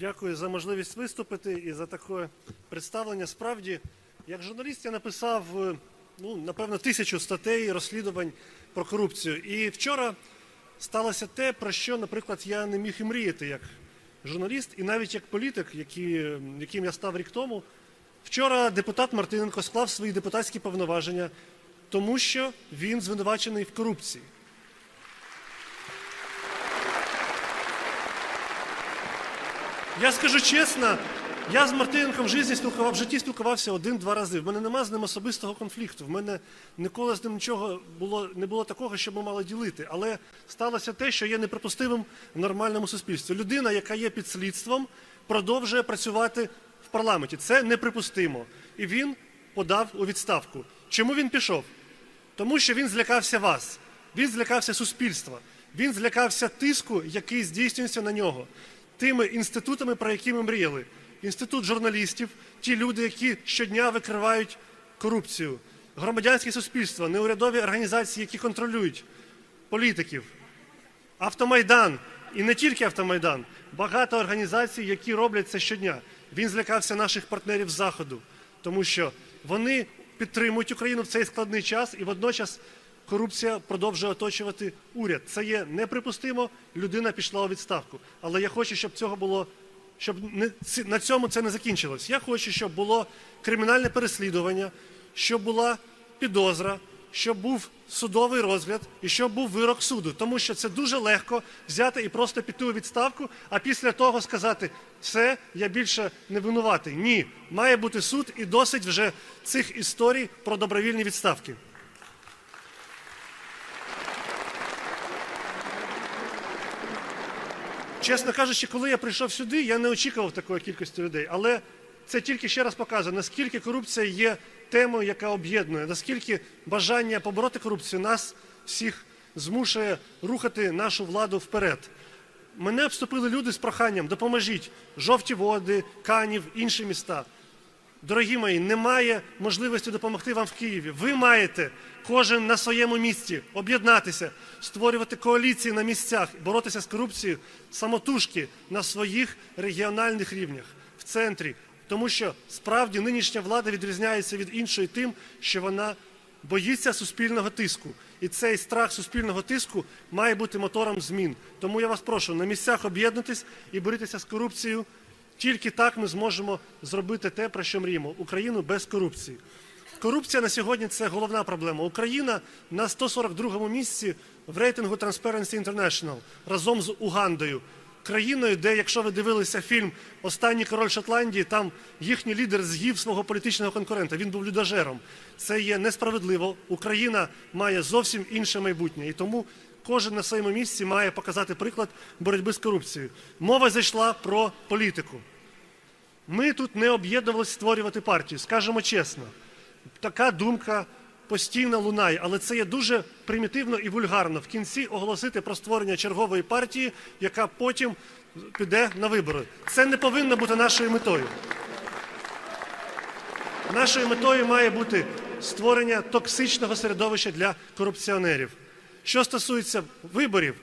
Дякую за можливість виступити і за таке представлення. Справді, як журналіст, я написав е, ну, напевно тисячу статей розслідувань про корупцію. І вчора сталося те, про що, наприклад, я не міг і мріяти як журналіст, і навіть як політик, який, яким я став рік тому. Вчора депутат Мартиненко склав свої депутатські повноваження, тому що він звинувачений в корупції. Я скажу чесно, я з Мартиненком в житті спілкував, в житті спілкувався один-два рази. В мене нема з ним особистого конфлікту. В мене ніколи з ним нічого було, не було такого, що ми мали ділити. Але сталося те, що є неприпустимим в нормальному суспільстві. Людина, яка є під слідством, продовжує працювати в парламенті. Це неприпустимо. І він подав у відставку. Чому він пішов? Тому що він злякався вас, він злякався суспільства, він злякався тиску, який здійснюється на нього, тими інститутами, про які ми мріяли. Інститут журналістів, ті люди, які щодня викривають корупцію, громадянське суспільство, неурядові організації, які контролюють політиків, Автомайдан і не тільки Автомайдан, багато організацій, які роблять це щодня. Він злякався наших партнерів з заходу, тому що вони підтримують Україну в цей складний час, і водночас корупція продовжує оточувати уряд. Це є неприпустимо. Людина пішла у відставку. Але я хочу, щоб цього було. Щоб не, на цьому це не закінчилось. Я хочу, щоб було кримінальне переслідування, щоб була підозра, щоб був судовий розгляд і щоб був вирок суду. Тому що це дуже легко взяти і просто піти у відставку, а після того сказати, все, я більше не винуватий. Ні, має бути суд і досить вже цих історій про добровільні відставки. Чесно кажучи, коли я прийшов сюди, я не очікував такої кількості людей. Але це тільки ще раз показує, наскільки корупція є темою, яка об'єднує, наскільки бажання побороти корупцію нас всіх змушує рухати нашу владу вперед. Мене обступили люди з проханням допоможіть жовті води, канів, інші міста. Дорогі мої, немає можливості допомогти вам в Києві. Ви маєте кожен на своєму місці об'єднатися, створювати коаліції на місцях, боротися з корупцією самотужки на своїх регіональних рівнях в центрі. Тому що справді нинішня влада відрізняється від іншої тим, що вона боїться суспільного тиску. І цей страх суспільного тиску має бути мотором змін. Тому я вас прошу на місцях об'єднатись і боротися з корупцією. Тільки так ми зможемо зробити те, про що мріємо Україну без корупції. Корупція на сьогодні це головна проблема. Україна на 142-му місці в рейтингу Transparency International разом з Угандою. Країною, де, якщо ви дивилися фільм Останній король Шотландії, там їхній лідер з'їв свого політичного конкурента. Він був людожером. Це є несправедливо. Україна має зовсім інше майбутнє. І тому кожен на своєму місці має показати приклад боротьби з корупцією. Мова зайшла про політику. Ми тут не об'єднувалися створювати партію, скажемо чесно. Така думка постійно лунає, але це є дуже примітивно і вульгарно в кінці оголосити про створення чергової партії, яка потім піде на вибори. Це не повинно бути нашою метою. Нашою метою має бути створення токсичного середовища для корупціонерів. Що стосується виборів,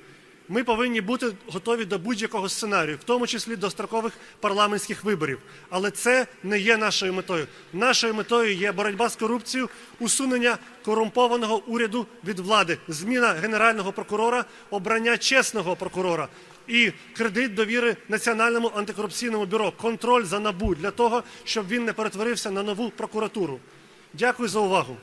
ми повинні бути готові до будь-якого сценарію, в тому числі до строкових парламентських виборів. Але це не є нашою метою. Нашою метою є боротьба з корупцією, усунення корумпованого уряду від влади, зміна генерального прокурора, обрання чесного прокурора і кредит довіри Національному антикорупційному бюро, контроль за набу для того, щоб він не перетворився на нову прокуратуру. Дякую за увагу.